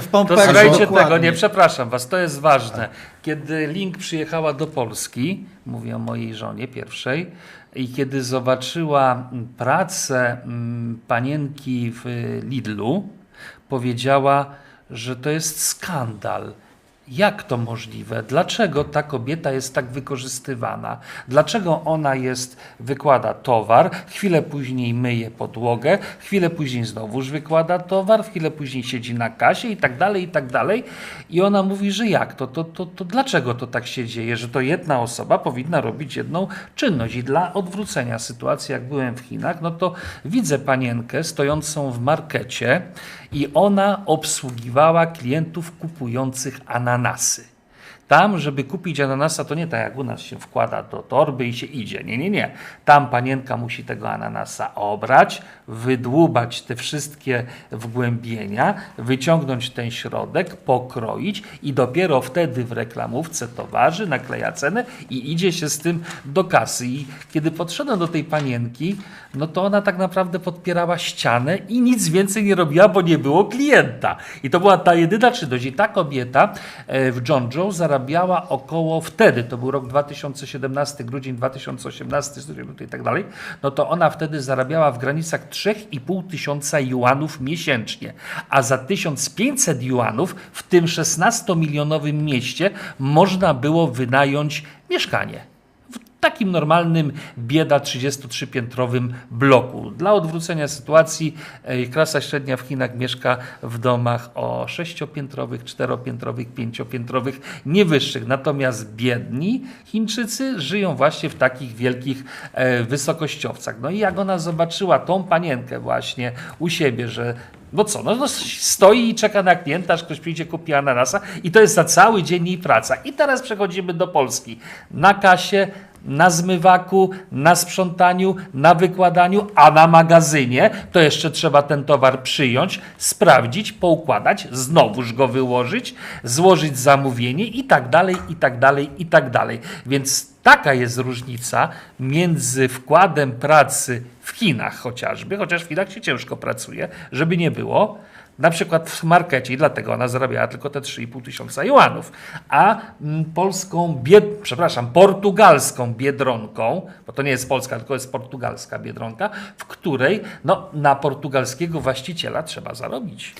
W słuchajcie dokładnie. tego, nie przepraszam was, to jest ważne. Kiedy Link przyjechała do Polski, mówię o mojej żonie pierwszej, i kiedy zobaczyła pracę mm, panienki w Lidlu, powiedziała, że to jest skandal. Jak to możliwe? Dlaczego ta kobieta jest tak wykorzystywana? Dlaczego ona jest, wykłada towar, chwilę później myje podłogę, chwilę później znowuż wykłada towar, chwilę później siedzi na kasie i tak dalej, i tak dalej. I ona mówi, że jak to? To, to, to dlaczego to tak się dzieje? Że to jedna osoba powinna robić jedną czynność. I dla odwrócenia sytuacji, jak byłem w Chinach, no to widzę panienkę stojącą w markecie i ona obsługiwała klientów kupujących ananasy. Tam, żeby kupić ananasa, to nie tak jak u nas się wkłada do torby i się idzie. Nie, nie, nie. Tam panienka musi tego ananasa obrać, wydłubać te wszystkie wgłębienia, wyciągnąć ten środek, pokroić i dopiero wtedy w reklamówce towarzy nakleja cenę i idzie się z tym do kasy. I kiedy podszedłem do tej panienki, no to ona tak naprawdę podpierała ścianę i nic więcej nie robiła, bo nie było klienta. I to była ta jedyna czynność. I ta kobieta e, w Jeonju zarabiała około wtedy, to był rok 2017, grudzień 2018, styczeń, luty i tak dalej, no to ona wtedy zarabiała w granicach 3,5 tysiąca juanów miesięcznie. A za 1500 juanów w tym 16-milionowym mieście można było wynająć mieszkanie takim normalnym bieda 33-piętrowym bloku. Dla odwrócenia sytuacji e, klasa średnia w Chinach mieszka w domach o 6-piętrowych, 4-piętrowych, 5-piętrowych, nie wyższych. Natomiast biedni Chińczycy żyją właśnie w takich wielkich e, wysokościowcach. No i jak ona zobaczyła tą panienkę właśnie u siebie, że no co, no, no stoi i czeka na klienta, aż ktoś przyjdzie, kupi ananasa i to jest za cały dzień jej praca. I teraz przechodzimy do Polski. Na kasie, na zmywaku, na sprzątaniu, na wykładaniu, a na magazynie to jeszcze trzeba ten towar przyjąć, sprawdzić, poukładać, znowuż go wyłożyć, złożyć zamówienie i tak dalej, i tak dalej, i tak dalej. Więc taka jest różnica między wkładem pracy w Chinach chociażby, chociaż w Chinach się ciężko pracuje, żeby nie było, na przykład w markecie i dlatego ona zarabiała tylko te 3,5 tysiąca juanów, a mm, polską, bied, przepraszam, portugalską biedronką, bo to nie jest polska, tylko jest portugalska biedronka, w której no, na portugalskiego właściciela trzeba zarobić.